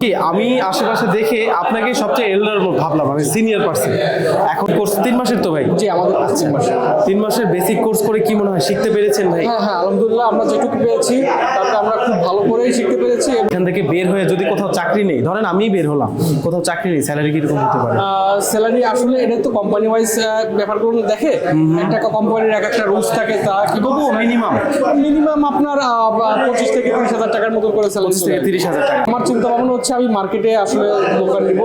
কি আমি আশেপাশে দেখে আপনাকে সবচেয়ে এল্ডার ভাবলাম আমি সিনিয়র পার্সন এখন কোর্স তিন মাসের তো ভাই? জি আমাদের পশ্চিম মাসে তিন মাসের বেসিক কোর্স করে কি মনে হয় শিখতে পেরেছেন ভাই? হ্যাঁ হ্যাঁ আলহামদুলিল্লাহ আমরা যেটুকু পেয়েছি তাতে আমরা খুব ভালো করেই শিখতে পেরেছি। এখান থেকে বের হয়ে যদি কোথাও চাকরি নেই ধরেন আমি বের হলাম কোথাও চাকরি নেই স্যালারি কীরকম হতে পারে? স্যালারি আসলে এটা তো কোম্পানি ওয়াইজ ব্যাপারগুলো দেখে একটা কোম্পানির এক একটা রুলস থাকে তা কি বলব মিনিমাম মিনিমাম আপনার পঁচিশ থেকে তিরিশ হাজার টাকার মতো করে স্যালারি থেকে তিরিশ হাজার টাকা। আমার চিন্তা ভাবনা হচ্ছে আমি মার্কেটে আসলে দোকান নিব।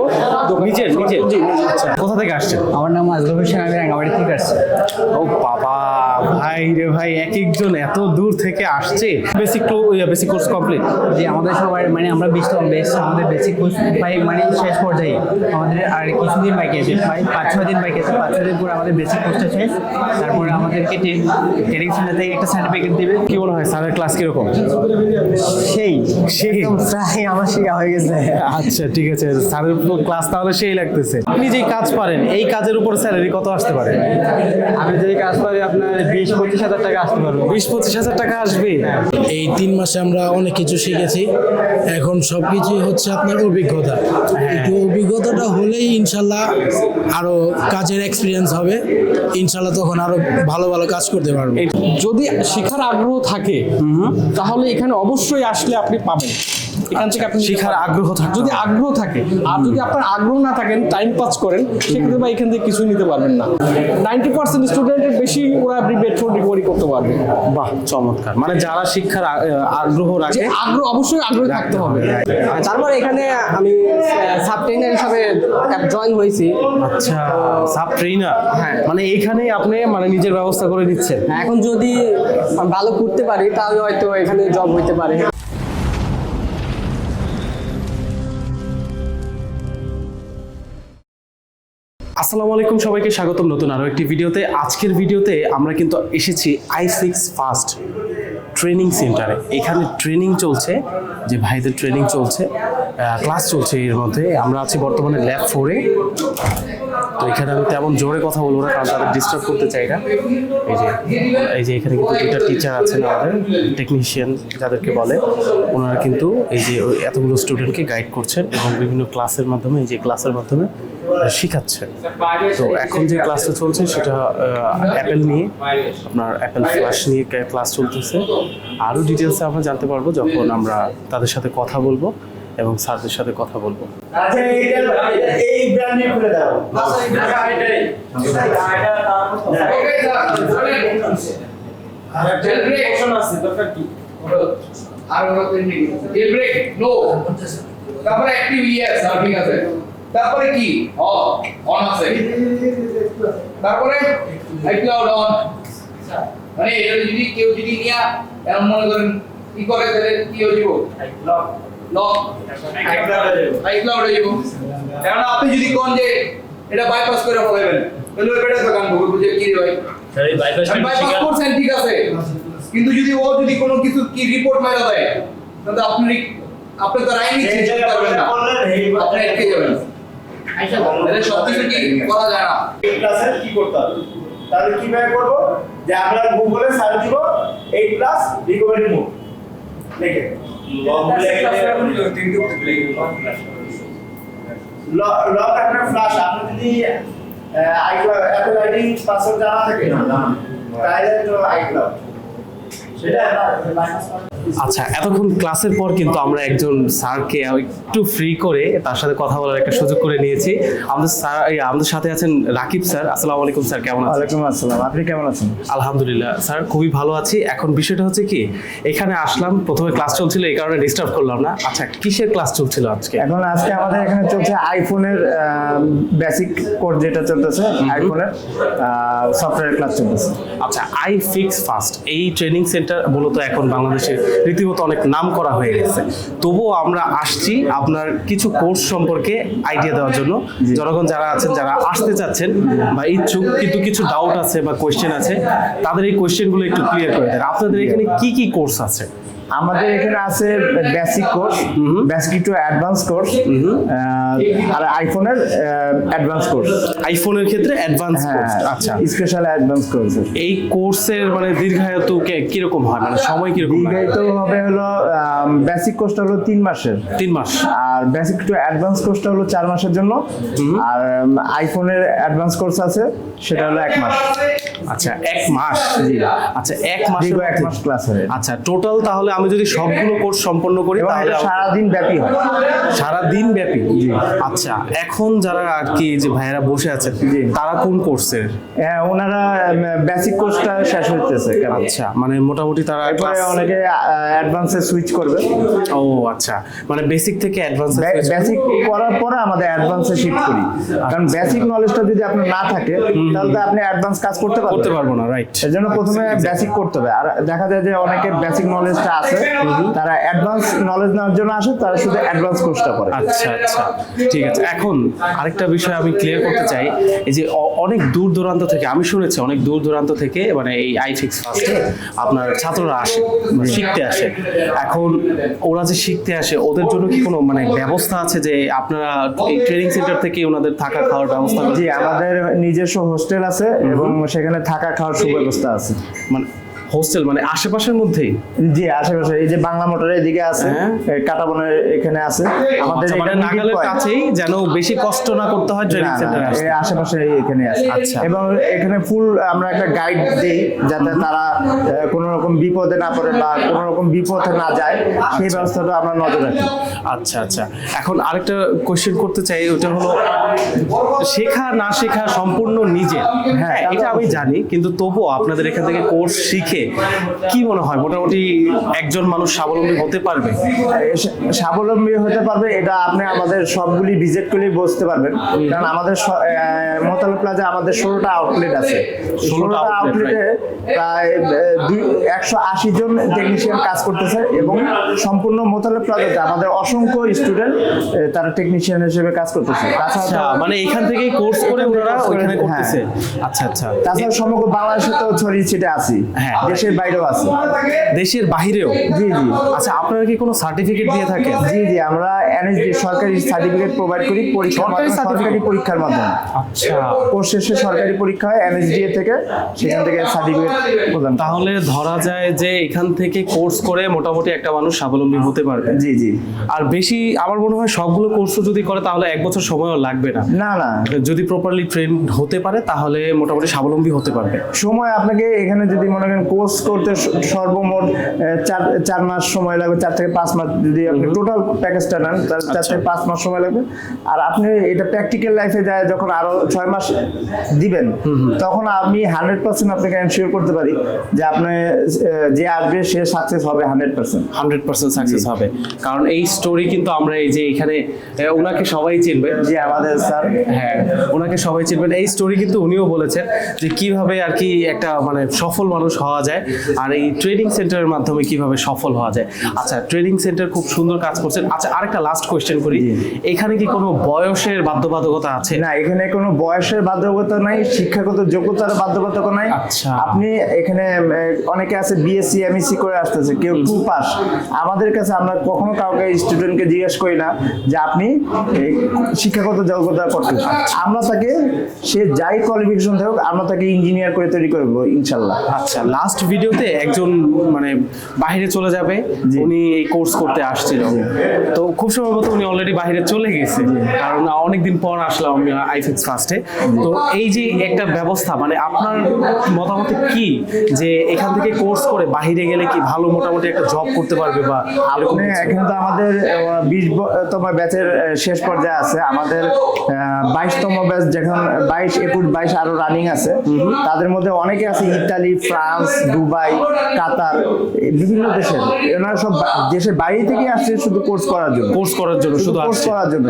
নিজের নিজের? আচ্ছা। কোথা থেকে আসছেন? আমার নাম আজগর হোসেন আমি রাঙ্গামাটি থেকে আসছি। ও বাবা! ভাই রে ভাই এক একজন এত দূর থেকে আসছে। Basic to basic course complete যে আমাদের সবাই মানে আমরা বিশ বেশ আমাদের বেসিক কোর্স প্রায় মানে শেষ পর্যায়ে। আমাদের আর কিছুদিন বাকি আছে প্রায় পাঁচ ছয় দিন বাকি আছে। পাঁচ ছয় দিন পর আমাদের বেসিক কোর্সটা শেষ। তারপরে আমাদেরকে ট্রেনিং সেন্টার থেকে একটা সার্টিফিকেট দেবে। কি মনে হয় স্যারের ক্লাস কীরকম? সেই সেই। প্রায় আমার শেখা হয়ে গেছে। আচ্ছা ঠিক আছে স্যারের ক্লাস তাহলে সেই লাগতেছে। আপনি যে কাজ পারেন এই কাজের উপর স্যালারি কত আসতে পারে? আমি যদি কাজ পারি আপনার বিশ পঁচিশ হাজার টাকা আসতে পারব। বিশ পঁচিশ হাজার টাকা আসবে। এই তিন মাসে আমরা অনেক কিছু শিখেছি। এখন সব কিছুই হচ্ছে আপনার অভিজ্ঞতা। একটু অভিজ্ঞতাটা হলেই ইনশাল্লাহ আরও কাজের এক্সপিরিয়েন্স হবে। ইনশাল্লাহ তখন আরও ভালো ভালো কাজ করতে পারব। যদি শেখার আগ্রহ থাকে তাহলে এখানে অবশ্যই আসলে আপনি পাবেন। এখান থেকে আপনি শেখার আগ্রহ থাকে যদি আগ্রহ থাকে আর যদি আপনার আগ্রহ না থাকেন টাইম পাস করেন সেক্ষেত্রে বা এখান থেকে কিছু নিতে পারবেন না। নাইনটি পার্সেন্ট স্টুডেন্টের বেশি ওরা রিবেট পেট্রোল রিকভারি করতে পারবে। বাহ চমৎকার। মানে যারা শিক্ষার আগ্রহ রাখে আগ্রহ অবশ্যই আগ্রহ থাকতে হবে। তারপর এখানে আমি সাব ট্রেনার হিসাবে জয়েন হয়েছি। আচ্ছা সাব ট্রেনার হ্যাঁ। মানে এখানেই আপনি মানে নিজের ব্যবস্থা করে দিচ্ছেন? এখন যদি ভালো করতে পারি তাহলে হয়তো এখানে জব হইতে পারে। আসসালামু আলাইকুম সবাইকে, স্বাগতম নতুন আরও একটি ভিডিওতে। আজকের ভিডিওতে আমরা কিন্তু এসেছি আই সিক্স ফার্স্ট ট্রেনিং সেন্টারে। এখানে ট্রেনিং চলছে, যে ভাইদের ট্রেনিং চলছে ক্লাস চলছে এর মধ্যে। আমরা আছি বর্তমানে ল্যাব ফোরে। তো এখানে আমি তেমন জোরে কথা বলব না, কারণ তাদের ডিস্টার্ব করতে চাই না। এই যে এই যে এখানে কিন্তু দুটা টিচার আছেন আমাদের টেকনিশিয়ান যাদেরকে বলে। ওনারা কিন্তু এই যে এতগুলো স্টুডেন্টকে গাইড করছেন এবং বিভিন্ন ক্লাসের মাধ্যমে, এই যে ক্লাসের মাধ্যমে আহ, শিখাচ্ছেন। তো এখন যে ক্লাসটা চলছে সেটা অ্যাপেল নিয়ে আপনার অ্যাপেল ফ্ল্যাশ নিয়ে ক্লাস চলতেছে। আরও ডিটেলসে আমরা জানতে পারব যখন আমরা তাদের সাথে কথা বলব এবং স্যারদের সাথে কথা বলব। ব্র্যান্ডে খুলে দাও। তারপরে অ্যাক্টিভ ঠিক আছে। তারপরে কি? অ অন আছে। তারপরে? আইক্লাউড অন মানে এটা যদি কেউ যদি নিয়া এমন মনে করেন কি করে তাহলে কি হয়ে যাব? লক আইক্লাউড হয়ে যাব। এখন আপনি যদি কোন যে এটা বাইপাস করে ফলাইবেন তাহলে ওই বেটা দোকান করবে বুঝে কি রে ভাই? বাইপাস করছেন ঠিক আছে। কিন্তু যদি ও যদি কোনো কিছু কি রিপোর্ট মারা দেয় তাহলে আপনি আপনি তো নিচ্ছেন এই পারবেন না। আপনি আটকে যাবেন। তাহলে সব কি করা যায় না? ক্লাসে কি করতে হবে? তাহলে কীভাবে করব? যে আমরা গুগলে সার্চ দিব এই ক্লাস রিকভারি মোড লিখে লক আপনার ফ্ল্যাশ আপনি যদি আইক্লাউড অ্যাপল আইডি পাসওয়ার্ড জানা থাকে তাহলে তো আইক্লাউড সেটা আচ্ছা এতক্ষণ ক্লাসের পর কিন্তু আমরা একজন স্যারকে একটু ফ্রি করে তার সাথে কথা বলার একটা সুযোগ করে নিয়েছি। আমাদের স্যার আমাদের সাথে আছেন রাকিব স্যার। আসসালামু আলাইকুম স্যার কেমন আছেন? ওয়ালাইকুম আসসালাম। আপনি কেমন আছেন? আলহামদুলিল্লাহ। স্যার খুবই ভালো আছি। এখন বিষয়টা হচ্ছে কি এখানে আসলাম প্রথমে ক্লাস চলছিল এই কারণে ডিস্টার্ব করলাম না। আচ্ছা কিসের ক্লাস চলছিল আজকে? এখন আজকে আমাদের এখানে চলছে আইফোনের বেসিক কোর্স যেটা চলতেছে আইফোনের সফটওয়্যার ক্লাস চলতেছে। আচ্ছা আই ফিক্স ফাস্ট এই ট্রেনিং সেন্টার মূলত এখন বাংলাদেশে রীতিমতো অনেক নাম করা হয়ে গেছে। তবুও আমরা আসছি আপনার কিছু কোর্স সম্পর্কে আইডিয়া দেওয়ার জন্য। জনগণ যারা আছেন যারা আসতে চাচ্ছেন বা ইচ্ছুক কিন্তু কিছু ডাউট আছে বা কোয়েশ্চেন আছে তাদের এই কোয়েশ্চেনগুলো একটু ক্লিয়ার করে দেন। আপনাদের এখানে কি কি কোর্স আছে? আমাদের এখানে আছে basic course basic to advance course আর আইফোনের অ্যাডভান্স কোর্স আইফোনের ক্ষেত্রে অ্যাডভান্স কোর্স আচ্ছা। স্পেশাল অ্যাডভান্স কোর্স এই কোর্সের মানে দীর্ঘায়তু কে- কীরকম হয়? মানে সময় কীরকম? দীর্ঘায়িত হবে হলো বেসিক কোর্সটা হলো তিন মাসের। তিন মাস। আর বেসিক টু অ্যাডভান্স কোর্সটা হলো চার মাসের জন্য। আর আইফোনের অ্যাডভান্স কোর্স আছে সেটা হলো এক মাস। আচ্ছা এক মাস। জি। আচ্ছা এক মাস দীর্ঘ এক মাস ক্লাস হবে। আচ্ছা টোটাল তাহলে আমি যদি সবগুলো কোর্স সম্পন্ন করি তাহলে এটা সারাদিন ব্যাপী হয়। সারা দিন ব্যাপী আচ্ছা এখন যারা আর কি যে ভাইয়েরা বসে আছেন জি। তারা কোন কোর্সের? হ্যাঁ, ওনারা বেসিক কোর্সটা শেষ হইতেছে আচ্ছা মানে মোটামুটি তারা এরপরে অনেকে অ্যাডভান্সে সুইচ করবে। ও আচ্ছা মানে বেসিক থেকে অ্যাডভান্স বেসিক করার পরে আমাদের অ্যাডভান্সে শিফট করি। কারণ বেসিক নলেজটা যদি আপনার না থাকে তাহলে তো আপনি অ্যাডভান্স কাজ করতে করতে পারবেন পারব না রাইট এর জন্য প্রথমে বেসিক করতে হবে। আর দেখা যায় যে অনেকে বেসিক নলেজটা আছে তারা অ্যাডভান্স নলেজ নেওয়ার জন্য আসে তারা শুধু অ্যাডভান্স কোর্সটা করে। আচ্ছা আচ্ছা। ঠিক আছে। এখন আরেকটা বিষয় আমি ক্লিয়ার করতে চাই এই যে অনেক দূর দূরান্ত থেকে আমি শুনেছি অনেক দূর দূরান্ত থেকে মানে এই আইফিক্স ফার্স্টে আপনার ছাত্ররা আসে মানে শিখতে আসে। এখন ওরা যে শিখতে আসে ওদের জন্য কি কোনো মানে ব্যবস্থা আছে যে আপনারা এই ট্রেনিং সেন্টার থেকে ওনাদের থাকা খাওয়ার ব্যবস্থা? জি আমাদের নিজস্ব হোস্টেল আছে এবং সেখানে থাকা খাওয়ার সুব্যবস্থা আছে। মানে হোস্টেল মানে আশেপাশের মধ্যেই? জি আশেপাশে এই যে বাংলা মোটরের এদিকে আছে হ্যাঁ। কাটাবনের এখানে আছে। আমাদের আচ্ছা, মানে নাগালের কাছেই যেন বেশি কষ্ট না করতে হয় ট্রেনিং সেন্টারে আসতে। আশেপাশে এখানে আছে। আচ্ছা। এবং এখানে ফুল আমরা একটা গাইড দেই যাতে তারা কোনো রকম বিপদে না পড়ে বা কোনো রকম বিপদে না যায় সেই ব্যবস্থাটা আমরা নজর রাখি। আচ্ছা আচ্ছা। এখন আরেকটা কোশ্চেন করতে চাই ওটা হলো শেখা না শেখা সম্পূর্ণ নিজে হ্যাঁ এটা আমি জানি কিন্তু তবুও আপনাদের এখান থেকে কোর্স শিখে কি মনে হয়? মোটামুটি একজন মানুষ স্বাবলম্বী হতে পারবে? স্বাবলম্বী হতে পারবে এটা আপনি আমাদের সবগুলি ভিজিট করলেই বুঝতে পারবেন। কারণ আমাদের মোতাল প্লাজা আমাদের ষোলোটা আউটলেট আছে। ষোলোটা আউটলেটে প্রায় দুই একশো আশি জন টেকনিশিয়ান কাজ করতেছে এবং সম্পূর্ণ মোতালে প্লাজাতে আমাদের অসংখ্য স্টুডেন্ট তারা টেকনিশিয়ান হিসেবে কাজ করতেছে। আচ্ছা তাছাড়া মানে এখান থেকেই কোর্স করে ওনারা ওইখানে হ্যাঁ। করতেছে। আচ্ছা আচ্ছা। তাছাড়া সমগ্র বাংলাদেশে তো ছড়িয়ে ছিটে আছি। হ্যাঁ। দেশের বাইরেও আছে। দেশের বাহিরেও? জি জি। আচ্ছা আপনারা কি কোনো সার্টিফিকেট দিয়ে থাকেন? জি জি আমরা এনএসডি সরকারি সার্টিফিকেট প্রোভাইড করি পরীক্ষার সরকারি মাধ্যমে সরকারি পরীক্ষার মাধ্যমে। আচ্ছা। কোর্স শেষে সরকারি পরীক্ষা হয় এনএসডিএ থেকে সেখান থেকে সার্টিফিকেট প্রদান তাহলে ধরা যায় যে এখান থেকে কোর্স করে মোটামুটি একটা মানুষ স্বাবলম্বী হতে পারবে। জি জি। আর বেশি আমার মনে হয় সবগুলো কোর্সও যদি করে তাহলে এক বছর সময়ও লাগবে না। না না। যদি প্রপারলি ট্রেন হতে পারে তাহলে মোটামুটি স্বাবলম্বী হতে পারবে। সময় আপনাকে এখানে যদি মনে করেন কোর্স করতে সর্বমোট চার চার মাস সময় লাগবে চার থেকে পাঁচ মাস যদি আপনি টোটাল প্যাকেজটা নেন তাহলে চার আচ্ছা। থেকে পাঁচ মাস সময় লাগবে। আর আপনি এটা প্র্যাকটিক্যাল লাইফে যায় যখন আরও ছয় মাস দিবেন তখন আমি হান্ড্রেড পার্সেন্ট আপনাকে এনশিওর করতে পারি যে আপনি যে আসবে সে সাকসেস হবে hundred percent hundred percent success হবে। কারণ এই স্টোরি কিন্তু আমরা এই যে এখানে ওনাকে সবাই চিনবে। যে আমাদের স্যার। হ্যাঁ ওনাকে সবাই চিনবেন। এই স্টোরি কিন্তু উনিও বলেছেন যে কীভাবে আর কি একটা মানে সফল মানুষ হওয়া যায়। আর এই ট্রেনিং সেন্টারের মাধ্যমে কীভাবে সফল হওয়া যায়। আচ্ছা ট্রেনিং সেন্টার খুব সুন্দর কাজ করছেন। আচ্ছা আরেকটা লাস্ট কোয়েশ্চেন করি। এখানে কি কোনো বয়সের বাধ্যবাধকতা আছে? না এখানে কোনো বয়সের বাধ্যকতা নাই শিক্ষাগত যোগ্যতার বাধ্যকতা নাই। আচ্ছা। আপনি এখানে অনেকে আছে বিএসসি এমএসসি করে আসতেছে কেউ টু পাস আমাদের কাছে আমরা কখনো কাউকে স্টুডেন্টকে জিজ্ঞেস করি না যে আপনি শিক্ষাগত যোগ্যতা করতে আমরা তাকে সে যাই কোয়ালিফিকেশন থাকুক আমরা তাকে ইঞ্জিনিয়ার করে তৈরি করব ইনশাল্লাহ। আচ্ছা লাস্ট ভিডিওতে একজন মানে বাইরে চলে যাবে। উনি এই কোর্স করতে আসছিল। তো খুব সম্ভবত উনি অলরেডি বাইরে চলে গেছে। কারণ অনেকদিন পর আসলাম আমি আইফিক্স ফার্স্টে তো এই যে একটা ব্যবস্থা মানে আপনার মতামত কি? যে এখান থেকে কোর্স করে বাইরে গেলে কি ভালো মোটামুটি একটা জব করতে পারবে বা এরকম? এখানে তো আমাদের বিশ তম ব্যাচের শেষ পর্যায়ে আছে। আমাদের বাইশতম ব্যাচ যখন বাইশ একুশ বাইশ আরও রানিং আছে। তাদের মধ্যে অনেকে আছে ইতালি ফ্রান্স দুবাই কাতার বিভিন্ন দেশের। এনারা সব দেশের বাইরে থেকে আসছে শুধু কোর্স করার জন্য। কোর্স করার জন্য শুধু কোর্স করার জন্য।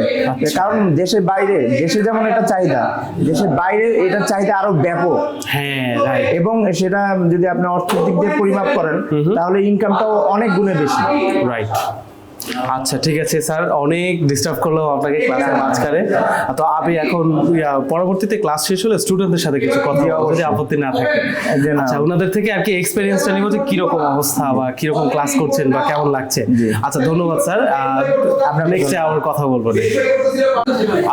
কারণ দেশের বাইরে দেশে যেমন এটা চাহিদা দেশের বাইরে এটা চাহিদা আরও ব্যাপক। হ্যাঁ এবং সেটা যদি আপনি অর্থনৈতিক দিয়ে পরিমাপ করেন তাহলে ইনকামটাও অনেক গুণে বেশি। রাইট আচ্ছা ঠিক আছে স্যার। অনেক ডিস্টার্ব করলাম আপনাকে ক্লাসের মাঝখানে। তো আমি এখন পরবর্তীতে ক্লাস শেষ হলে স্টুডেন্টদের সাথে কিছু কথা যদি আপত্তি না থাকে। আচ্ছা ওনাদের থেকে আর কি এক্সপিরিয়েন্সটা নিব যে কীরকম অবস্থা বা কীরকম ক্লাস করছেন বা কেমন লাগছে। আচ্ছা ধন্যবাদ স্যার। আমরা নেক্সটে আবার কথা বলব নে।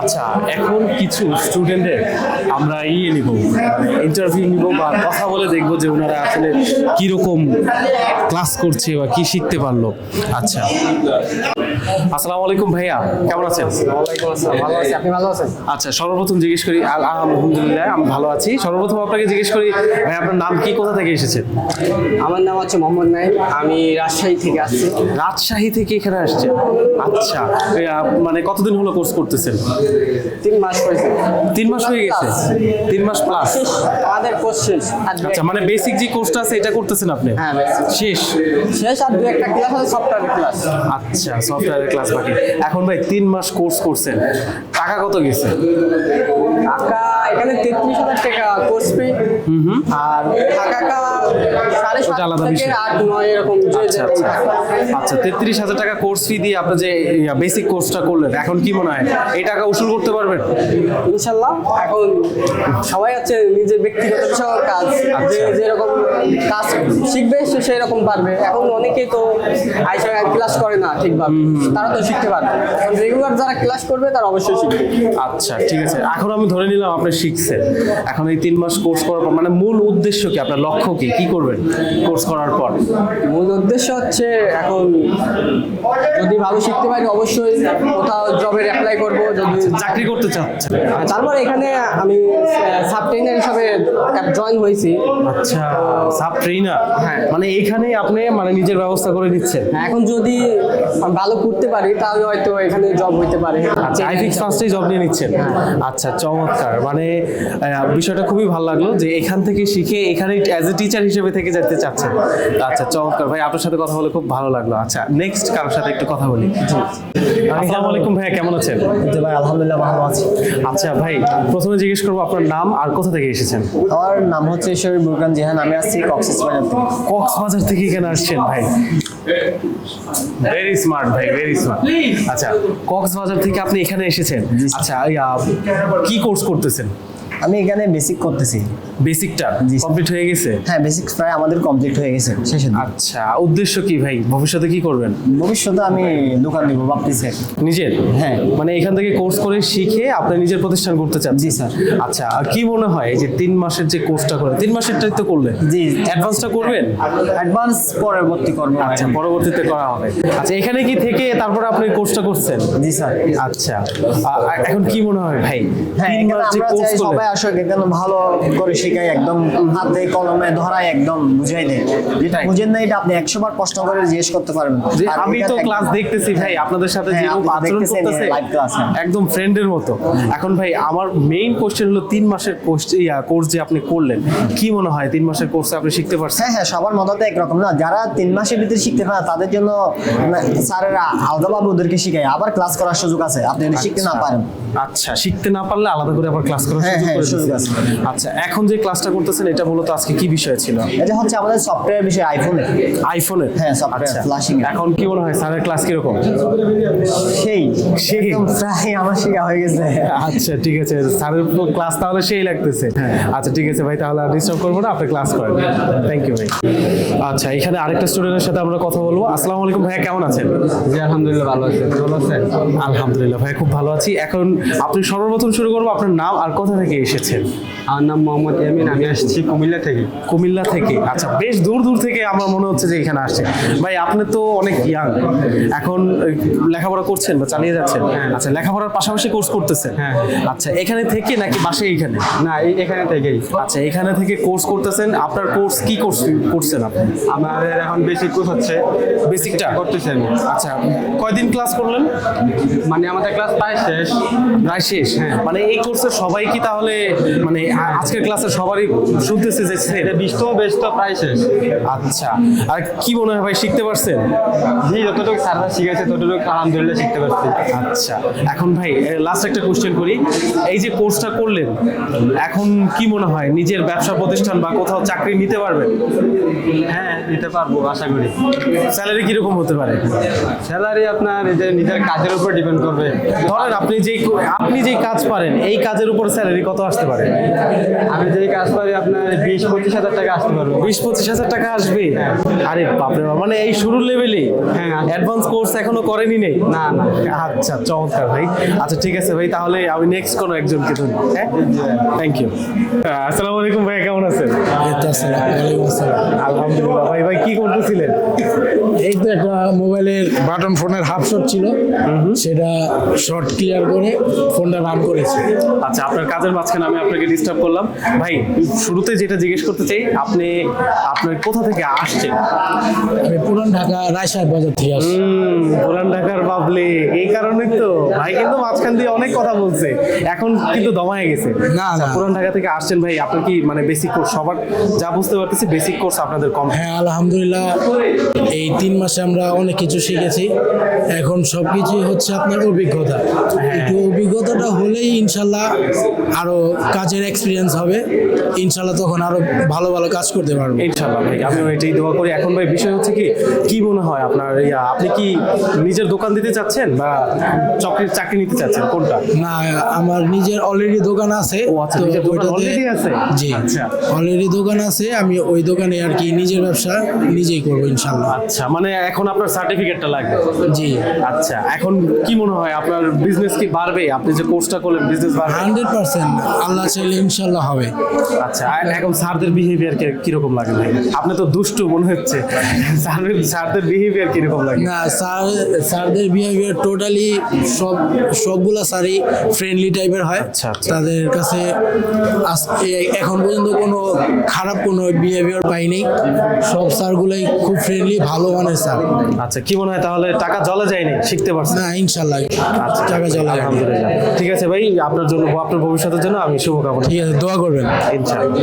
আচ্ছা এখন কিছু স্টুডেন্টের আমরা ইয়ে নিব ইন্টারভিউ নিব বা কথা বলে দেখব যে ওনারা আসলে কীরকম ক্লাস করছে বা কি শিখতে পারল। আচ্ছা আসসালামু আলাইকুম ভাইয়া কেমন আছেন? ভালো আছি আপনি ভালো আছেন? আচ্ছা সর্বপ্রথম জিজ্ঞেস করি আলহামদুলিল্লাহ আমি ভালো আছি। সর্বপ্রথম আপনাকে জিজ্ঞেস করি ভাই আপনার নাম কি কোথা থেকে এসেছেন? আমার নাম হচ্ছে মোহাম্মদ নাইম আমি রাজশাহী থেকে আসছি। রাজশাহী থেকে এখানে আসছেন? আচ্ছা মানে কতদিন হলো কোর্স করতেছেন? তিন মাস হয়েছে তিন মাস হয়ে গেছে? তিন মাস প্লাস আমাদের কোর্স শেষ। আচ্ছা মানে বেসিক যে কোর্সটা আছে এটা করতেছেন আপনি? হ্যাঁ, শেষ। শেষ আর দু একটা ক্লাস আছে সফটওয়্যার ক্লাস আচ্ছা সফটওয়্যারের ক্লাস বাকি। এখন ভাই তিন মাস কোর্স করছেন। টাকা কত গেছে? টাকা এখানে তেত্রিশ হাজার টাকা কোর্স ফি আর টাকা আলাদা বিষয়। নয় এরকম যে আচ্ছা আচ্ছা। আচ্ছা তেত্রিশ হাজার টাকা কোর্স ফি দিয়ে আপনি যে বেসিক কোর্সটা করলেন এখন কি মনে হয়? এই টাকা উসুল করতে পারবেন? ইনশাল্লাহ এখন সবাই আছে নিজের ব্যক্তিগত বিষয় কাজ। যে যেরকম কাজ শিখবে সে সেই রকম পারবে। এখন অনেকেই তো আইসা ক্লাস করে না ঠিকভাবে। তারা তো শিখতে পারবে। রেগুলার যারা ক্লাস করবে তারা অবশ্যই শিখবে। আচ্ছা ঠিক আছে। এখন আমি ধরে নিলাম আপনি শিখছেন। এখন এই তিন মাস কোর্স করার পর মানে মূল উদ্দেশ্য কি? আপনার লক্ষ্য কি কি করবেন কোর্স করার পর? মূল উদ্দেশ্য হচ্ছে এখন যদি ভালো শিখতে পারি অবশ্যই কোথাও জবের অ্যাপ্লাই করব যদি চাকরি করতে চাচ্ছেন। তারপর এখানে আমি সাব ট্রেনার হিসাবে জয়েন হয়েছি। আচ্ছা সাব ট্রেনার হ্যাঁ। মানে এইখানে আপনি মানে নিজের ব্যবস্থা করে দিচ্ছেন? এখন যদি ভালো করতে পারি তাহলে হয়তো এখানে জব হইতে পারে। আচ্ছা আইফিক্স ফার্স্টেই জব নিয়ে নিচ্ছেন। আচ্ছা চমৎকার। মানে বিষয়টা খুবই ভালো লাগল যে এখান থেকে শিখে এখানে অ্যাজ এ টিচার হিসেবে থেকে যেতে চাচ্ছেন। আচ্ছা চমৎকার। ভাই আপনার সাথে কথা বলে খুব ভালো লাগল। আচ্ছা নেক্সট কারোর সাথে একটু কথা বলি? আসসালামু আলাইকুম ভাইয়া কেমন আছেন? ভাই আলহামদুলিল্লাহ ভালো আছি। আচ্ছা ভাই প্রথমে জিজ্ঞেস করব আপনার নাম আর কোথা থেকে এসেছেন? আমার নাম হচ্ছে ঈশ্বরী বুরকান জিহান আমি আসছি কক্সেস বাজার থেকে। কক্সবাজার থেকে এখানে আসছেন ভাই? ভেরি স্মার্ট ভাই ভেরি স্মার্ট আচ্ছা কক্সবাজার থেকে আপনি এখানে এসেছেন। আচ্ছা কি কোর্স করতেছেন? আমি এখানে বেসিক করতেছি। বেসিকটা কমপ্লিট হয়ে গেছে? হ্যাঁ বেসিক প্রায় আমাদের কমপ্লিট হয়ে গেছে। শেষের আচ্ছা উদ্দেশ্য কি ভাই? ভবিষ্যতে কি করবেন? ভবিষ্যতে আমি দোকান দিব ভাবতেছি নিজের? হ্যাঁ। মানে এখান থেকে কোর্স করে শিখে আপনি নিজের প্রতিষ্ঠান করতে চান জি, স্যার। আচ্ছা আর কি মনে হয় যে তিন মাসের যে কোর্সটা করে তিন মাসেরটাই তো করলেন? জি। অ্যাডভান্সটা করবেন? অ্যাডভান্স পরবর্তী করব আচ্ছা পরবর্তীতে করা হবে। আচ্ছা এখানে কি থেকে তারপরে আপনি কোর্সটা করছেন? জি স্যার আচ্ছা এখন কি মনে হয় ভাই? হ্যাঁ তিন এখানে মাস যে আমরা কোর্স সবাই করলেন? এখানে ভালো করে শেখাই একদম হাতে কলমে একদম বুঝাই দেয়। যেটা বুঝেন না এটা আপনি একশো বার প্রশ্ন করে জিজ্ঞেস করতে পারবেন। আমি তো ক্লাস দেখতেছি ভাই আপনাদের সাথে হ্যাঁ, তো আচরণ করতেছে হ্যাঁ। একদম ফ্রেন্ডের মতো। এখন ভাই আমার মেইন কোশ্চেন হলো তিন মাসের কোর্স কোর্স যে আপনি করলেন কি মনে হয় তিন মাসের কোর্সে আপনি শিখতে পারছেন? হ্যাঁ হ্যাঁ সবার মতো তো একরকম না। যারা তিন মাসের ভিতরে শিখতে পারে তাদের জন্য স্যারেরা আলাদাভাবে ওদেরকে শিখায়। আবার ক্লাস করার সুযোগ আছে। আপনি যদি শিখতে না পারেন। আচ্ছা শিখতে না পারলে আলাদা করে আবার ক্লাস করার হ্যাঁ, সুযোগ হ্যাঁ, সুযোগ আছে। আচ্ছা এখন যে ক্লাসটা করতেছেন এটা মূলত আজকে কি বিষয় ছিল? এটা হচ্ছে আমাদের সফটওয়্যার বিষয় আইফোনে আইফোনের হ্যাঁ, software, flashing এখন কি মনে হয় স্যারের ক্লাস কীরকম? সেই সেই। প্রায় আমার শেখা হয়ে গেছে। আচ্ছা ঠিক আছে স্যারের ক্লাস তাহলে সেই লাগতেছে। আচ্ছা ঠিক আছে ভাই তাহলে আর ডিস্টার্ব করব না আপনি ক্লাস করেন। থ্যাংক ইউ ভাই। আচ্ছা এখানে আরেকটা স্টুডেন্টের সাথে আমরা কথা বলব। আসসালামু আলাইকুম ভাইয়া কেমন আছেন? জি আলহামদুলিল্লাহ ভালো আছে। ভালো আছেন? আলহামদুলিল্লাহ ভাই খুব ভালো আছি। এখন আপনি সর্বপ্রথম শুরু করব আপনার নাম আর কোথা থেকে এসেছেন। আমার নাম মোহাম্মদ ইয়ামিন আমি আসছি কুমিল্লা থেকে। কুমিল্লা থেকে। আচ্ছা বেশ দূর দূর থেকে আমার মনে হচ্ছে যে এখানে আসছে। ভাই আপনি তো অনেক ইয়াং এখন লেখাপড়া করছেন বা চালিয়ে যাচ্ছেন। আচ্ছা লেখাপড়ার পাশাপাশি কোর্স করতেছেন। হ্যাঁ। আচ্ছা এখানে থেকে নাকি বাসে এখানে না এখানে থেকেই। আচ্ছা এখানে থেকে কোর্স করতেছেন। আপনার কোর্স কি কোর্স করছেন আপনি? আমাদের এখন বেশি কোর্স হচ্ছে। বেসিকটা করতেছি আমি। আচ্ছা কয়দিন ক্লাস করলেন? মানে আমাদের ক্লাস প্রায় শেষ। প্রায় শেষ। হ্যাঁ। মানে এই কোর্সে সবাই কি তাহলে তাহলে মানে আজকের ক্লাসে সবারই শুনতেছে যে এটা বিশতম বেশ তো প্রায় শেষ। আচ্ছা আর কি মনে হয় ভাই শিখতে পারছেন? জি যতটুকু স্যাররা শিখেছে ততটুকু আলহামদুলিল্লাহ শিখতে পারছি। আচ্ছা এখন ভাই লাস্ট একটা কোশ্চেন করি। এই যে কোর্সটা করলেন এখন কি মনে হয় নিজের ব্যবসা প্রতিষ্ঠান বা কোথাও চাকরি নিতে পারবেন? হ্যাঁ নিতে পারব আশা করি। স্যালারি কীরকম হতে পারে? স্যালারি আপনার এই যে নিজের কাজের উপর ডিপেন্ড করবে। ধরেন আপনি যে আপনি যে কাজ পারেন এই কাজের উপর স্যালারি কত আসতে পারে। আমি যেই কাজ পারি আপনার বিশ পঁচিশ হাজার টাকা আসতে পারব। বিশ পঁচিশ হাজার টাকা আসবে আরে বাপরে বাপ মানে এই শুরুর লেভেলে হ্যাঁ, অ্যাডভান্স কোর্স এখনও করেনি নেই না না। আচ্ছা চমৎকার ভাই। আচ্ছা ঠিক আছে ভাই তাহলে আমি নেক্সট কোনো একজনকে ধরি হ্যাঁ? থ্যাংক ইউ আসসালামু আলাইকুম ভাই কেমন আছেন। আলহামদুলিল্লাহ ভাই ভাই কি করতেছিলেন? এই তো একটা মোবাইলের বাটন ফোনের হাফ শট ছিল সেটা শর্ট ক্লিয়ার করে ফোনটা রান করেছে। আচ্ছা আপনার কাজের মাঝখানে আমি আপনাকে ডিস্টার্ব করলাম। ভাই শুরুতে যেটা জিজ্ঞেস করতে চাই আপনি আপনার কোথা থেকে আসছেন? আমি পুরান ঢাকা রায়সাহেব বাজার থেকে আসছি। পুরান ঢাকার বাবলে। এই কারণেই তো। ভাই কিন্তু মাঝখান দিয়ে অনেক কথা বলছে। এখন কিন্তু দমায় গেছে। না, আচ্ছা, না। পুরান ঢাকা থেকে আসছেন ভাই আপনার কি মানে বেসিক কোর্স সবার যা বুঝতে পারতেছি বেসিক কোর্স আপনাদের কম হ্যাঁ আলহামদুলিল্লাহ। এই তিন মাসে আমরা অনেক কিছু শিখেছি। এখন সব কিছুই হচ্ছে আপনার অভিজ্ঞতা। একটু অভিজ্ঞতাটা হলেই ইনশাল্লাহ আরও কাজের এক্সপিরিয়েন্স হবে। ইনশাল্লাহ তখন আরও ভালো ভালো কাজ করতে পারব। ইনশাল্লাহ ভাই আমিও এটাই দোয়া করি। এখন ভাই বিষয় হচ্ছে কি কি মনে হয় আপনার আপনি কি নিজের দোকান দিতে চাচ্ছেন বা চাকরি চাকরি নিতে চাচ্ছেন? কোনটা? না আমার নিজের অলরেডি দোকান আছে। ও আচ্ছা, নিজের দোকান already আছে? জি আচ্ছা। অলরেডি দোকান আছে। আমি ওই দোকানে আর কি নিজের ব্যবসা নিজেই করব ইনশাল্লাহ। আচ্ছা মানে এখন আপনার সার্টিফিকেটটা লাগবে? জি। আচ্ছা এখন কি মনে হয় আপনার বিজনেস কি বাড়বে? আপনি যে কোর্সটা করলেন বিজনেস বাড়বে? হান্ড্রেড পার্সেন্ট আল্লাহ চাইলে ইনশাল্লাহ হবে। আচ্ছা আর এখন স্যারদের বিহেভিয়ার কীরকম লাগে ভাই? আপনি তো দুষ্টু মনে হচ্ছে। স্যারের স্যারদের বিহেভিয়ার কীরকম লাগে? না স্যার স্যারদের বিহেভিয়ার টোটালি সব সবগুলা স্যারই ফ্রেন্ডলি টাইপের হয়। আচ্ছা, আচ্ছা। তাদের কাছে এখন পর্যন্ত কোনো খারাপ কোনো বিহেভিয়ার পাইনি। সব স্যারগুলাই খুব ফ্রেন্ডলি ভালো মানের স্যার। আচ্ছা কি মনে হয় তাহলে টাকা জলে যায়নি? শিখতে পারছেন? না ইনশাল্লাহ। আচ্ছা টাকা যাবে। আলহামদুলিল্লাহ। ঠিক আছে ভাই আপনার জন্য আপনার ভবিষ্যতের জন্য আমি শুভকামনা। ঠিক আছে দোয়া করবেন। ইনশাআল্লাহ।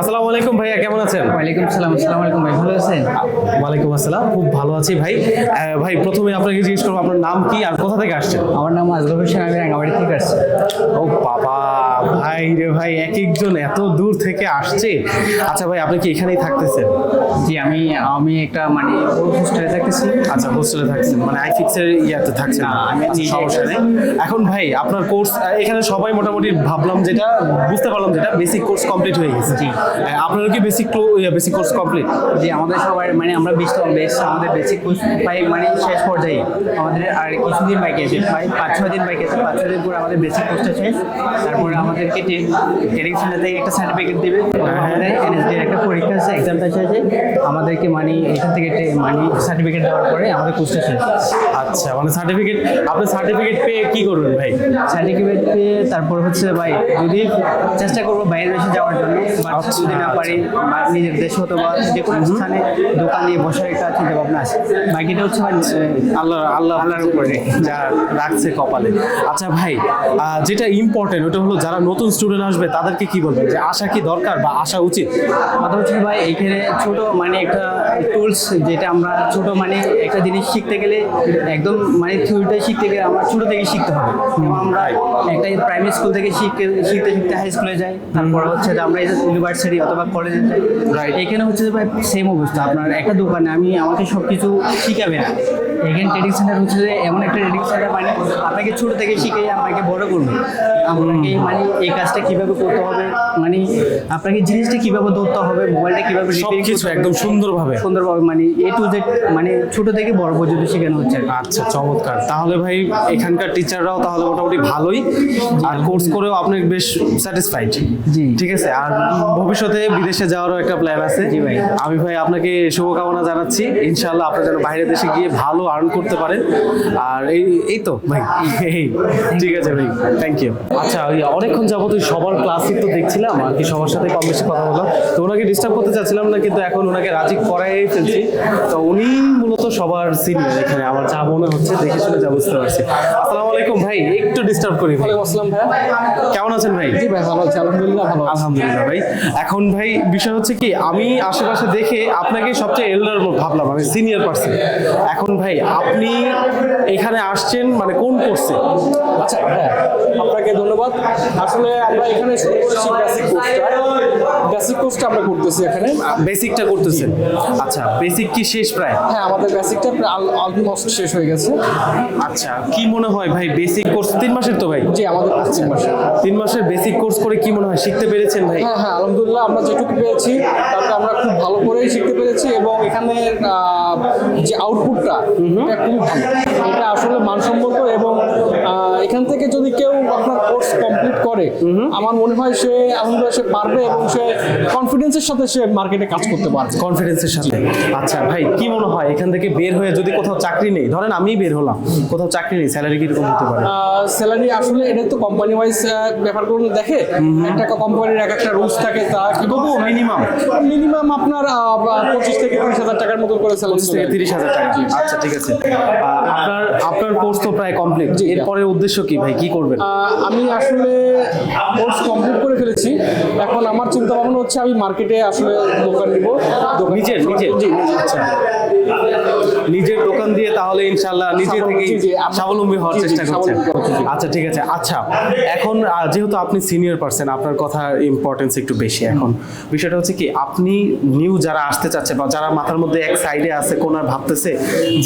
আসসালামু আলাইকুম ভাইয়া কেমন আছেন? ওয়ালাইকুম সালাম আসসালামু আলাইকুম ভাই ভালো আছেন? ওয়ালাইকুম আসসালাম খুব ভালো আছি ভাই। আহ, ভাই প্রথমে আপনাকে জিজ্ঞেস করব আপনার নাম কি আর কোথা থেকে আসছেন? আমার নাম আজগর হোসেন আমি রাঙাবাড়ি থেকে আসছি। ও বাবা ভাই রে ভাই এক একজন এত দূর থেকে আসছে। আচ্ছা ভাই আপনি কি এখানেই থাকতেছেন? জি আমি আমি একটা মানে হোস্টেলে থাকতেছি। আচ্ছা হোস্টেলে থাকছেন মানে আইফিক্সের ইয়াতে থাকছেন। না, আমি আচ্ছা, সমস্যা নেই। এখন ভাই আপনার কোর্স এখানে সবাই মোটামুটি ভাবলাম যেটা বুঝতে পারলাম যেটা বেসিক কোর্স কমপ্লিট হয়ে গেছে। জি। আপনারও কি বেসিক বেসিক কোর্স কমপ্লিট যে আমাদের সবার মানে আমরা বিশতম বেশ আমাদের বেসিক কোর্স প্রায় মানে শেষ পর্যায়ে। আমাদের আর কিছুদিন বাকি আছে প্রায় পাঁচ ছয় দিন বাকি আছে পাঁচ ছয় দিন পর আমাদের বেসিক কোর্সটা শেষ। তারপরে আমাদেরকে ট্রেনিং সেন্টার থেকে একটা সার্টিফিকেট দেবে। আমাদের এনএসডি একটা পরীক্ষা আছে এক্সামটা শেষে। আমাদেরকে মানে এখান থেকে মানে সার্টিফিকেট দেওয়ার পরে আমাদের কোর্সটা শেষ। আচ্ছা মানে সার্টিফিকেট আপনি সার্টিফিকেট পেয়ে কি করবেন ভাই? সার্টিফিকেট পেয়ে তারপর হচ্ছে ভাই যদি চেষ্টা করব বাইরের দেশে যাওয়ার জন্য আচ্ছা, যদি না পারি বা নিজের দেশ হতো বা যে কোনো স্থানে দোকান বসার একটা চিন্তা ভাবনা আছে। বাকিটা হচ্ছে ভাই আল্লাহ আল্লাহ আল্লাহর উপরে। যা রাখছে কপালে। আচ্ছা ভাই যেটা ইম্পর্টেন্ট ওটা হলো যারা নতুন স্টুডেন্ট আসবে তাদেরকে কি বলবেন? যে আসা কি দরকার বা আসা উচিত? কথা হচ্ছে ভাই এখানে ছোট মানে একটা টুলস যেটা আমরা ছোট মানে একটা জিনিস শিখতে গেলে একদম মানে থিওরিটা শিখতে গেলে আমরা ছোট থেকে শিখতে হবে। আমরা একটা প্রাইমারি স্কুল থেকে শিখতে শিখতে শিখতে হাই স্কুলে যাই তারপর হচ্ছে যে আমরা ইউনিভার্সিটি অথবা কলেজে যাই এখানে হচ্ছে যে ভাই সেম অবস্থা। আপনার একটা দোকানে আমি আমাকে সব কিছু শিখাবে না। এখানে ট্রেডিং সেন্টার হচ্ছে যে এমন একটা ট্রেডিং সেন্টার মানে আপনাকে ছোট থেকে শিখে আপনাকে বড় করবে। আপনাকে মানে এই কাজটা কীভাবে করতে হবে? মানে আপনাকে জিনিসটা কীভাবে ধরতে হবে মোবাইলটা কীভাবে সবকিছু একদম সুন্দরভাবে। সুন্দরভাবে মানে এ টু জেড মানে ছোট থেকে বড় পর্যন্ত শেখানো হচ্ছে আচ্ছা চমৎকার। তাহলে ভাই এখানকার টিচাররাও তাহলে মোটামুটি ভালোই। আর কোর্স করেও আপনি বেশ স্যাটিসফাইড জি। ঠিক আছে? আর ভবিষ্যতে বিদেশে যাওয়ারও একটা প্ল্যান আছে। জি ভাই। আমি ভাই আপনাকে শুভকামনা জানাচ্ছি। ইনশাআল্লাহ আপনি যেন বাইরের দেশে গিয়ে ভালো আর্ন করতে পারেন। আর এই এই তো ভাই। ঠিক আছে ভাই। থ্যাংক ইউ আচ্ছা ওই যাবত ওই সবার ক্লাসই তো দেখছিলাম আর কি সবার সাথে কম বেশি কথা বললাম। তো ওনাকে ডিস্টার্ব করতে চাচ্ছিলাম না কিন্তু এখন ওনাকে রাজি করাই ফেলছি। তো উনি মূলত সবার সিনিয়র এখানে আমার যা মনে হচ্ছে দেখে শুনে যা বুঝতে পারছি। আসসালামু আলাইকুম ভাই একটু ডিস্টার্ব করি ভাই। আসসালাম ভাইয়া। কেমন আছেন ভাই? জি ভাই ভালো আছি আলহামদুলিল্লাহ ভালো আলহামদুলিল্লাহ ভাই। এখন ভাই বিষয় হচ্ছে কি আমি আশেপাশে দেখে আপনাকে সবচেয়ে এল্ডার ভাবলাম আমি সিনিয়র পার্সন এখন ভাই আপনি এখানে আসছেন মানে কোন কোর্সে আচ্ছা হ্যাঁ আপনাকে ধন্যবাদ। আসলে আমরা এখানে শুরু করেছি বেসিক কোর্সটা বেসিক কোর্সটা আমরা করতেছি এখানে। বেসিকটা করতেছেন? আচ্ছা বেসিক কি শেষ প্রায়? হ্যাঁ আমাদের বেসিকটা অলমোস্ট শেষ হয়ে গেছে। আচ্ছা কি মনে হয় ভাই বেসিক কোর্স তিন মাসের তো ভাই? জি আমাদের পশ্চিম মাসে তিন মাসের বেসিক কোর্স করে কি মনে হয় শিখতে পেরেছেন ভাই? হ্যাঁ হ্যাঁ আলহামদুলিল্লাহ আমরা যেটুকু পেয়েছি তাতে আমরা খুব ভালো করেই শিখতে পেরেছি এবং এখানে যে আউটপুটটা এটা খুবই ভালো। এটা আসলে মানসম্মত এবং এখান থেকে যদি কেউ আপনার কোর্স কমপ্লিট করে। আমার মনে হয় সে আলহামদুলিল্লাহ সে পারবে এবং সে কনফিডেন্সের সাথে সে মার্কেটে কাজ করতে পারবে। কনফিডেন্সের সাথে। আচ্ছা ভাই কি মনে হয়? এখান থেকে বের হয়ে যদি কোথাও চাকরি নেই ধরেন আমিই বের হলাম কোথাও চাকরি নেই স্যালারি কীরকম হতে পারে? স্যালারি আসলে এটা তো কোম্পানি ওয়াইজ ব্যাপার করুন দেখে একটা কোম্পানির এক একটা রুলস থাকে তা তবু মিনিমাম মিনিমাম আপনার পঁচিশ থেকে তিরিশ হাজার টাকার মতো করে স্যালারি থেকে তিরিশ হাজার টাকা। আচ্ছা ঠিক আছে। আপনার আপনার কোর্স তো প্রায় কমপ্লিট এরপরের উদ্দেশ্য কি ভাই? কি করবেন? আমি আসলে কোর্স কমপ্লিট করে ফেলেছি। এখন আমার চিন্তা ভাবনা হচ্ছে আমি মার্কেটে আসলে দোকান নিব। নিজের নিজের? জি আচ্ছা। নিজের দোকান দিয়ে তাহলে ইনশাল্লাহ নিজে থেকে স্বাবলম্বী হওয়ার চেষ্টা করছেন। আচ্ছা ঠিক আছে। আচ্ছা এখন যেহেতু আপনি সিনিয়র পার্সন আপনার কথা ইম্পর্টেন্স একটু বেশি এখন। বিষয়টা হচ্ছে কি আপনি নিউ যারা আসতে চাচ্ছে বা যারা মাথার মধ্যে এক সাইডে আছে কোন আর ভাবতেছে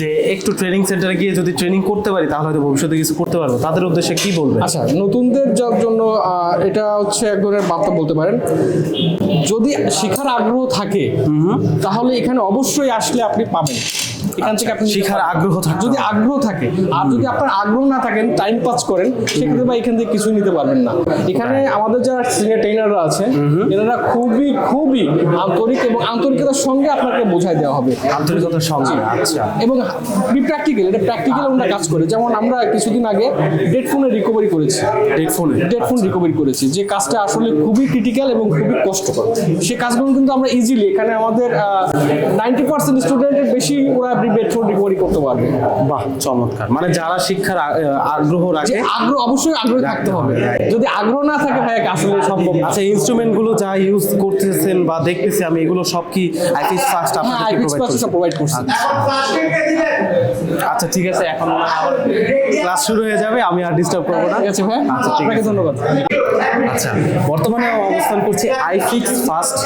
যে একটু ট্রেনিং সেন্টারে গিয়ে যদি ট্রেনিং করতে পারি তাহলে হয়তো ভবিষ্যতে কিছু করতে পারব। তাদের উদ্দেশ্যে কি বলবেন? আচ্ছা নতুনদের যার জন্য এটা হচ্ছে এক ধরনের বার্তা বলতে পারেন। যদি শেখার আগ্রহ থাকে তাহলে এখানে অবশ্যই আসলে আপনি পাবেন। এখান থেকে আপনি শেখার আগ্রহ থাকতে যদি আগ্রহ থাকে আর যদি আপনার আগ্রহ না থাকেন টাইম পাস করেন সেক্ষেত্রে বা এখান থেকে কিছু নিতে পারবেন না। এখানে আমাদের যারা সিনিয়র ট্রেনাররা আছে এনারা খুবই খুবই আন্তরিক এবং আন্তরিকতার সঙ্গে আপনাকে বোঝাই দেওয়া হবে। আন্তরিকতার সঙ্গে আচ্ছা। এবং প্র্যাকটিক্যাল এটা প্র্যাকটিক্যাল আমরা কাজ করি। যেমন আমরা কিছুদিন আগে ডেড ফোনে রিকভারি করেছি। হেডফোনে ডেড ফোন রিকভারি করেছি। যে কাজটা আসলে খুবই ক্রিটিক্যাল এবং খুবই কষ্টকর। সেই কাজগুলো কিন্তু আমরা ইজিলি এখানে আমাদের নাইনটি পার্সেন্ট স্টুডেন্টের বেশি ওরা ডেড ফোন রিকভারি করতে পারবে। বাহ চমৎকার। মানে যারা শিক্ষার আগ্রহ রাখে আগ্রহ অবশ্যই আগ্রহ থাকতে হবে যদি আগ্রহ না থাকে ভাই আসলে সম্ভব আচ্ছা ইনস্ট্রুমেন্টগুলো যা ইউজ করতেছেন বা দেখতেছি আমি এগুলো সব কি আইপিএস ফার্স্ট আপনাদের প্রোভাইড করছি? আচ্ছা ঠিক আছে এখন হয় ক্লাস শুরু হয়ে যাবে আমি আর ডিস্টার্ব করব না। ঠিক আছে ভাই আচ্ছা ঠিক আছে। ধন্যবাদ। আচ্ছা বর্তমানে আমি অবস্থান করছি আইফিক্স ফার্স্ট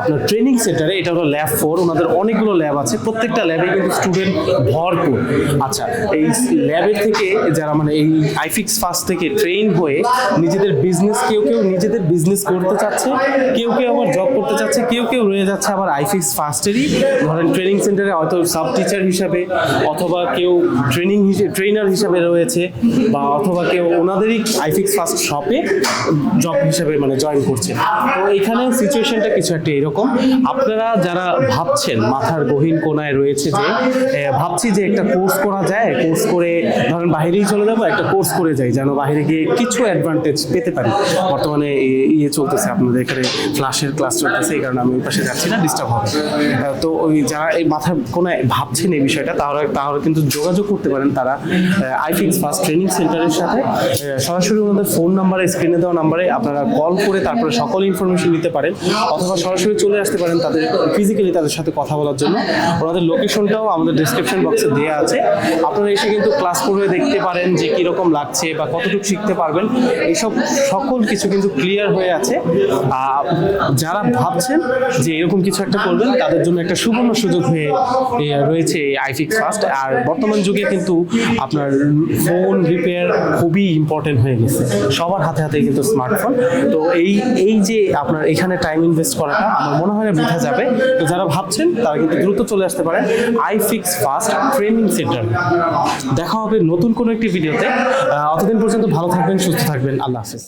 আপনার ট্রেনিং সেন্টারে এটা হলো ল্যাব ফোর ওনাদের অনেকগুলো ল্যাব আছে। প্রত্যেকটা ল্যাবে কিন্তু স্টুডেন্ট ভরপুর। আচ্ছা এই ল্যাবের থেকে যারা মানে এই আইফিক্স ফার্স্ট থেকে ট্রেন হয়ে নিজেদের বিজনেস কেউ কেউ নিজেদের বিজনেস করতে চাচ্ছে কেউ কেউ আবার জব করতে চাচ্ছে কেউ কেউ রয়ে যাচ্ছে আবার আইফিক্স ফার্স্টেরই ধরেন ট্রেনিং সেন্টারে হয়তো সাব টিচার হিসাবে অথবা কেউ ট্রেনিং হিসেবে ট্রেনার হিসাবে রয়েছে বা অথবা কেউ ওনাদেরই আইফিক্স ফার্স্ট শপে জব হিসাবে মানে জয়েন করছে। তো এখানে সিচুয়েশনটা কিছু একটা এরকম। আপনারা যারা ভাবছেন মাথার গহীন কোনায় রয়েছে যে ভাবছি যে একটা কোর্স করা যায় কোর্স করে ধরেন বাইরেই চলে যাব, একটা কোর্স করে যাই, যেন বাইরে গিয়ে কিছু অ্যাডভান্টেজ পেতে পারি। বর্তমানে ইয়ে চলতেছে, আপনাদের এখানে ফ্লাশের ক্লাস চলতেছে, এই কারণে আমি ওই পাশে যাচ্ছি না ডিস্টার্ব হবে। তো ওই যারা এই মাথার কোনায় ভাবছেন এই বিষয়টা, তাহলে তাহলে কিন্তু যোগাযোগ করতে পারেন তারা আইফিক্স ফার্স্ট ট্রেনিং সেন্টারের সাথে। সরাসরি ওনাদের ফোন নাম্বারে স্ক্রিনে দেওয়া নাম্বারে আপনারা কল করে তারপরে সকল ইনফরমেশন নিতে পারেন, অথবা সরাসরি চলে আসতে পারেন তাদের ফিজিক্যালি তাদের সাথে কথা বলার জন্য। ওনাদের লোকেশনটাও আমাদের ডিসক্রিপশন বক্সে দেওয়া আছে। আপনারা এসে কিন্তু ক্লাস করে দেখতে পারেন যে কীরকম লাগছে বা কতটুকু শিখতে পারবেন। এইসব সকল কিছু কিন্তু ক্লিয়ার হয়ে আছে। যারা ভাবছেন যে এরকম কিছু একটা করবেন, তাদের জন্য একটা সুবর্ণ সুযোগ হয়ে রয়েছে আইফিক্স ফার্স্ট আর বর্তমান যুগে কিন্তু আপনার ফোন রিপেয়ার খুবই ইম্পর্টেন্ট হয়ে গেছে। সবার হাতে হাতে কিন্তু স্মার্টফোন তো এই এই যে আপনার এখানে টাইম ইনভেস্ট করাটা, আমার মনে হয় বৃথা যাবে। তো যারা ভাবছেন, তারা কিন্তু দ্রুত চলে আসতে পারেন আইফিক্স ফার্স্ট ট্রেনিং সেন্টার দেখা হবে নতুন কোনো একটি ভিডিওতে অতদিন পর্যন্ত ভালো থাকবেন, সুস্থ থাকবেন। আল্লাহ হাফিজ।